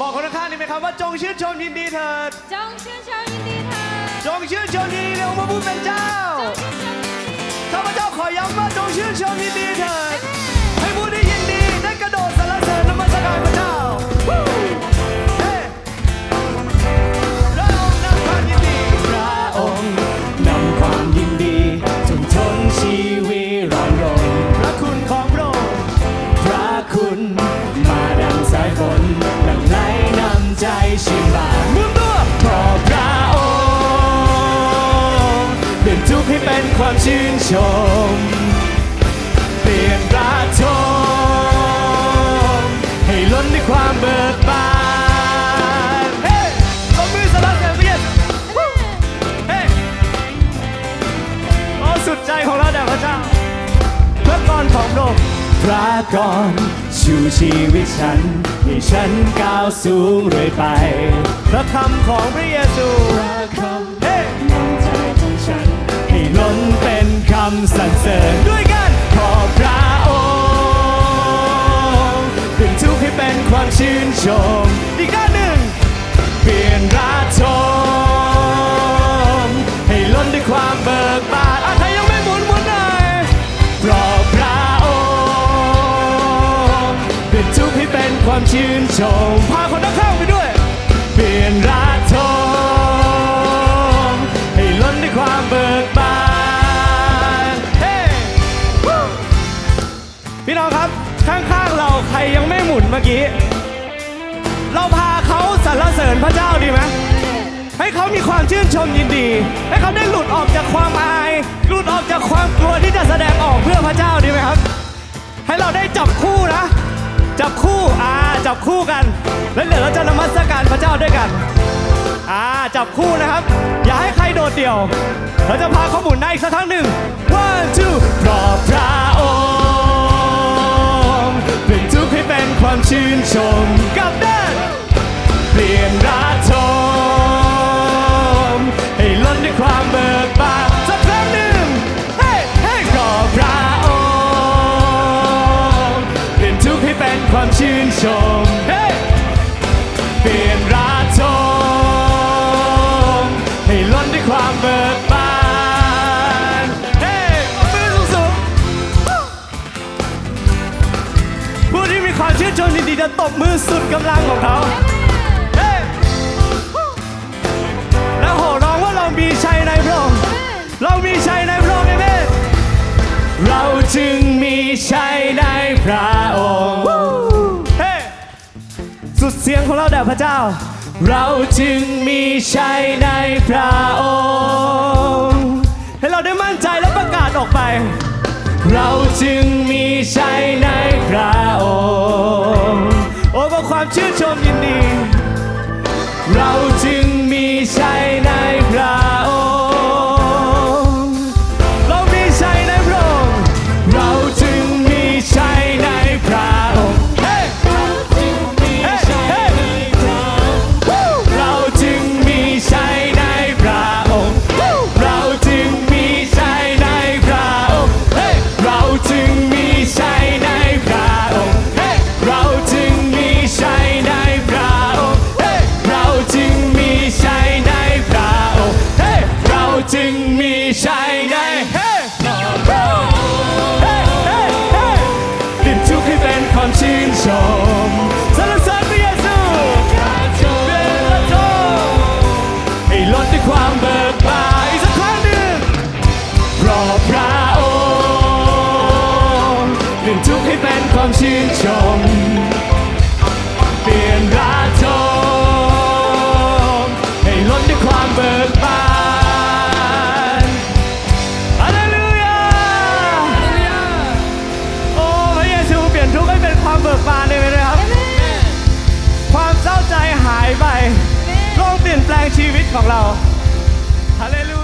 บอกคนข้างๆนี่ไหมครับว่าจงชื่นชมยินดีเถิด จงชื่นชมยินดีเถิดจงชื่นชมยินดีในองค์พระผู้เป็นเจ้า จงชื่นชมยินดี ข้าพเจ้าขอย้ำว่าจงชื่นชมยินดี ความชื่นชม เปลี่ยนระทมให้ล้นด้วยความเบิกบานเฮ้ตบมือสรรเสริญพระเยซูเฮ้โอ้สุดใจของเราแด่พระเจ้าเพื่อกรของพระองค์พระกรชูชีวิตฉันให้ฉันก้าวสูงเรื่อยไป พระคำของพระเยซูพระคำเฮ้นำใจของฉันให้ ล้นเป็นคำสรรเสริญด้วยกันขอพระองค์เปลี่ยนทุกข์ให้เป็นความชื่นชม อีกด้านหนึ่ง เปลี่ยนราชม ให้ล้นด้วยความเบิกบานอะใครยังไม่หมุนหมุนหน่อยเพราะพระองค์เปลี่ยนทุกข์ให้เป็นความชื่นชม เสริญพระเจ้าดีไหมให้เขามีความชื่นชมยินดี ให้เขาได้หลุดออกจากความอาย หลุดออกจากความกลัวที่จะแสดงออกเพื่อพระเจ้าดีไหมครับ ให้เราได้จับคู่นะ จับคู่อ่าจับคู่กัน แล้วเดี๋ยวเราจะนมัสการพระเจ้าด้วยกันอ่าจับคู่นะครับ อย่าให้ใครโดดเดี่ยว เราจะพาเขาหมุนได้อีกสักครั้งหนึ่ง one two เพราะพระองค์เปลี่ยนทุกข์ให้เป็นความชื่นชม ความเบิกบานเฮ้เอามือสูงๆผู้ที่มีความชื่นชมยินดีจะตบมือสุดกำลังของเขาเฮ้แล้วโห่ร้องว่าเรามีชัยในพระองค์เรามีชัยในพระองค์เอเมนเราจึงมีชัยในพระองค์เฮ้สุดเสียงของเราแด่พระเจ้า เราจึงมีชัยในพระองค์ให้เราได้มั่นใจและประกาศออกไป เราจึงมีชัยในพระองค์โอ้ก็ความชื่นช ความชื่นชม เปลี่ยนราชมให้ล้นด้วยความเบิกบานฮาเลลูยาโอ้พระเยซูเปลี่ยนทุกข์ให้เป็นความเบิกบานได้ไหมครับ ความเศร้าใจหายไปโลกเปลี่ยนแปลงชีวิตของเราฮาเลลู